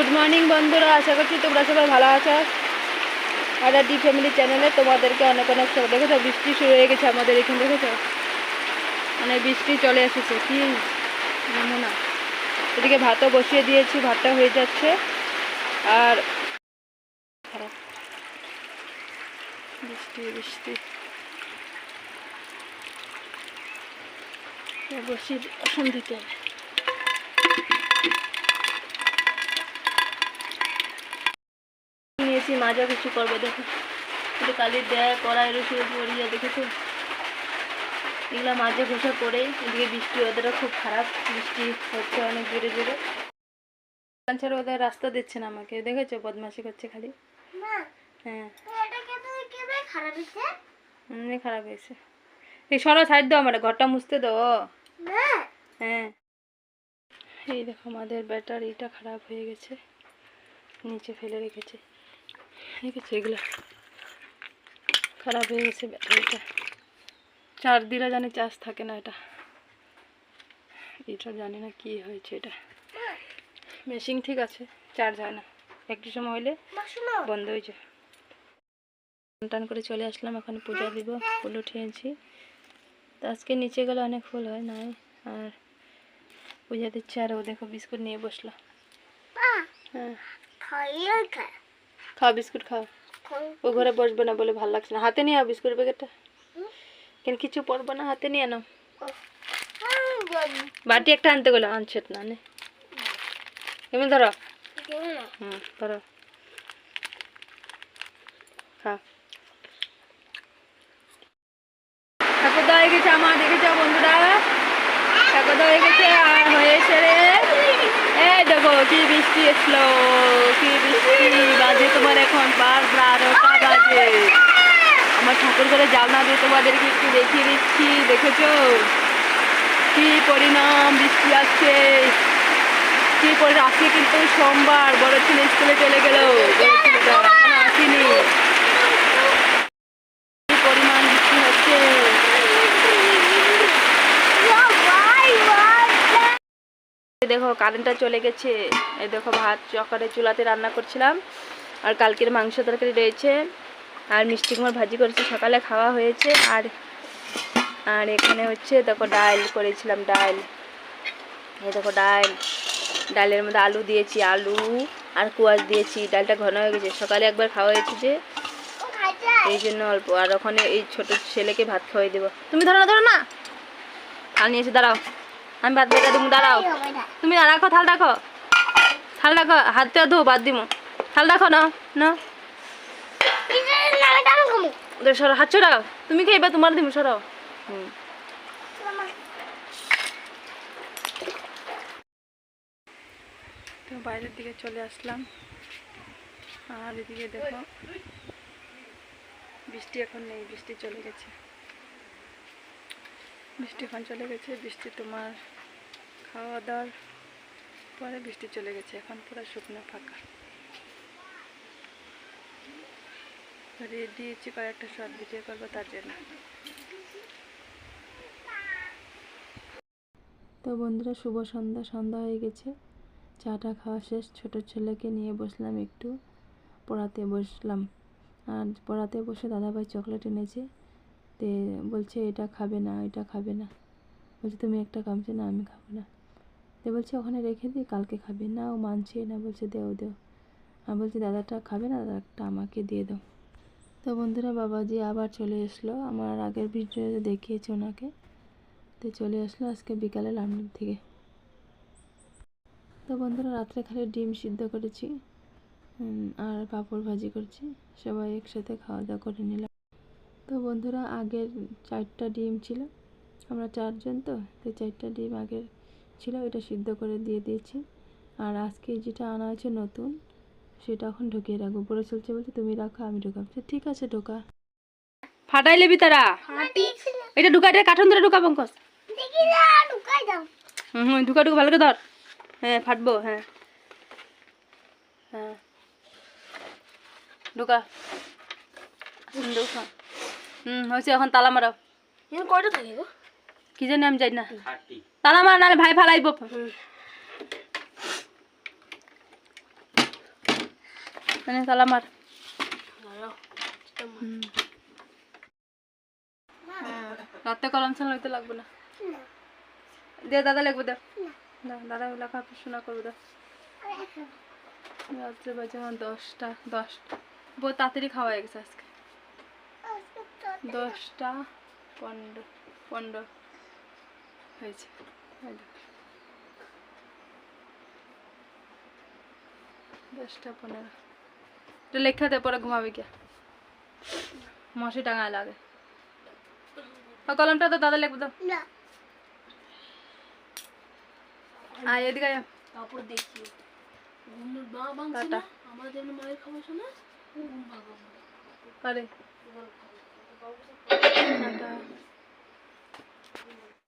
Good morning বন্ধুরা, আশা করছি তোমরা সবাই ভালো আছো। আর ডি ফ্যামিলি চ্যানেলে তোমাদেরকে অনেক অনেক সব দেখেছ, বৃষ্টি শুরু হয়ে গেছে আমাদের এখানে, দেখেছ? মানে বৃষ্টি চলে এসেছে, কি নমুনা? এদিকে ভাতও বসিয়ে দিয়েছি, ভাতটা হয়ে যাচ্ছে। আর বৃষ্টি বৃষ্টি। বসিয়ে দিতে নিয়েছি মাজা কিছু করবে দেখো। কিন্তু কালির দেয় কড়াই রসুন পড়িয়ে দেখেছ? এগুলো মাঝে ঘষা করে এদিকে বৃষ্টি ওদেরও খুব খারাপ। বৃষ্টি হচ্ছে অনেক জোরে জোরে। ছাড়া ওদের রাস্তা দিচ্ছে না আমাকে দেখেছ? বদমাশি করছে খালি। হ্যাঁ। খারাপ হয়েছে। এমনি খারাপ হয়েছে। এই সরো সাইড দাও আমার ঘরটা মুছতে দাও। হ্যাঁ। এই দেখো আমাদের ব্যাটারিটা খারাপ হয়ে গেছে। নিচে ফেলে রেখেছে। এগুলো খারাপ হয়ে গেছে ব্যাটারিটা। চার্জ দিলে জানি চার্জ থাকে না এটা। এটা জানি না কি হয়েছে এটা। মেশিন ঠিক আছে চার্জ হয় না। একটু সময় শুনো বন্ধ হয়েছে টান করে চলে আসলাম এখন পূজা দিব ফুল উঠিয়েছি তো আজকে নিচে গেলে অনেক ফুল হয় নাই? আর পূজা দিচ্ছে আর ও দেখো বিস্কুট নিয়ে বসল। হ্যাঁ। খাও বিস্কুট খাও। ও ঘরে বসবে না বলে ভালো লাগছে না। হাতে নিয়ে আও বিস্কুট প্যাকেটটা। কেন কিছু পড়ব না হাতে নিয়ে নাও। বাটি একটা আনতে গেলো আনছে না নে। এমনি ধরো। হুম ধরো। খা হয়ে গেছে আমার দেখেছ বন্ধুরা। হয়ে গেছে আর হয়েছে রে। এই দেখো কি বৃষ্টি এসলো কি বৃষ্টি। আমার ঠাকুর করে জানলা দিয়ে তোমাদেরকে একটু দেখিয়ে দিচ্ছি, দেখেছ? কি পরিণাম, বৃষ্টি আসছে। কি পরে আজকে কিন্তু সোমবার, বড় ছেলে স্কুলে চলে গেল। বড় কি পরিমাণ বৃষ্টি হচ্ছে। দেখো কারেন্টটা চলে গেছে। এই দেখো, ভাত সকালে চুলাতে রান্না করছিলাম। আর কালকের মাংস তরকারি রয়েছে। আর মিষ্টি কুমার ভাজি করেছি, সকালে খাওয়া হয়েছে। আর আর এখানে হচ্ছে, দেখো ডাল করেছিলাম, ডাল। এই দেখো ডাল। ডালের মধ্যে আলু দিয়েছি, আলু আর কুয়াশ দিয়েছি। ডালটা ঘন হয়ে গেছে। সকালে একবার খাওয়া হয়েছে যে, এই জন্য অল্প। আর ওখানে এই ছোট ছেলেকে ভাত খাওয়াই দেবো। তুমি ধরো না ধরো না। থাল নিয়েছি দাঁড়াও। আমি ভাত বেটা তুমি দাঁড়াও। তুমি রাখো থাল রাখো থাল রাখো। হাতটা ধো, বাদ দিমো। থাল রাখো না না ওদের সরো, হাত ছড়াও তুমি এবার তোমার দিমো সরাও হুম। তো বাইরের দিকে চলে আসলাম। আর এদিকে দেখো, বৃষ্টি এখন নেই, বৃষ্টি চলে গেছে। বৃষ্টি এখন চলে গেছে, বৃষ্টি তোমার খাওয়া দাওয়ার পরে বৃষ্টি চলে গেছে, এখন পুরো শুকনো ফাঁকা। রেড দিয়েছি, কয়েকটা শর্ট ভিডিও করব তার জন্য। তো বন্ধুরা, শুভ সন্ধ্যা সন্ধ্যা হয়ে গেছে। চাটা খাওয়া শেষ, ছোট ছেলেকে নিয়ে বসলাম একটু, পড়াতে বসলাম। আর পড়াতে বসে দাদাভাই চকলেট এনেছে। তে বলছে, এটা খাবে না, এটা খাবে না। বলছে, তুমি একটা খামছে না, আমি খাব না। তো বলছে, ওখানে রেখে দিই কালকে খাবে। না, ও মানছে না। বলছে, দেও দেও। আর বলছি, দাদাটা খাবে না, দাদাটা আমাকে দিয়ে দাও। তো বন্ধুরা বাবাজি আবার চলে এসলো। আমার আগের ভিডিওতে দেখিয়েছে ওনাকে। তো চলে আসলো আজকে বিকালে লন্ডন থেকে। তো বন্ধুরা রাত্রে খালি ডিম সিদ্ধ করেছি আর পাঁপড় ভাজি করেছি। সবাই একসাথে খাওয়া দাওয়া করে নিলাম। তো বন্ধুরা আগের চারটা ডিম ছিল। আমরা চারজন তো তো চারটা ডিম আগের ছিল, ওইটা সিদ্ধ করে দিয়ে দিয়েছি। আর আজকে যেটা আনা হয়েছে নতুন সেটা এখন ঢুকিয়ে রাখব। পরে চলছে বলছে তুমি রাখো আমি ঢুকাবো। ঠিক আছে ঢোকা। ফাটাই লেবি তারা এটা ঢুকা এটা কার্টুন ধরে ঢুকা পঙ্কজ। হুম হুম ঢুকা ঢুকা ভালো করে ধর। হ্যাঁ ফাটবো হ্যাঁ। হ্যাঁ। ঢুকা। হুম, ঢুকা। হুম হয়েছে এখন তালা মারাও। কয়টা থাকে গো? কি জানি আমি যাই না। তালা মারা নাহলে ভাই ফালাইব। মানে তালা মার রাতে কলম চালানো হইতে লাগবে না দে দাদা লিখব দে দাদা লেখা শোনা করব দে রাত্রে বাজে আমার দশটা দশটা বহু তাড়াতাড়ি খাওয়া হয়ে গেছে আজকে দশটা পনেরো পনেরো হয়েছে দশটা পনেরো এটা লেখা দে পরে ঘুমাবি কে মশি টাঙায় লাগে আর কলমটা তো দাদা লিখব তো না আয় এদিকে আয় তারপর দেখি ঘুমের ভাঙছে না আমাদের মায়ের খাবার শোনা ঘুম ভাঙা আরে টাটা।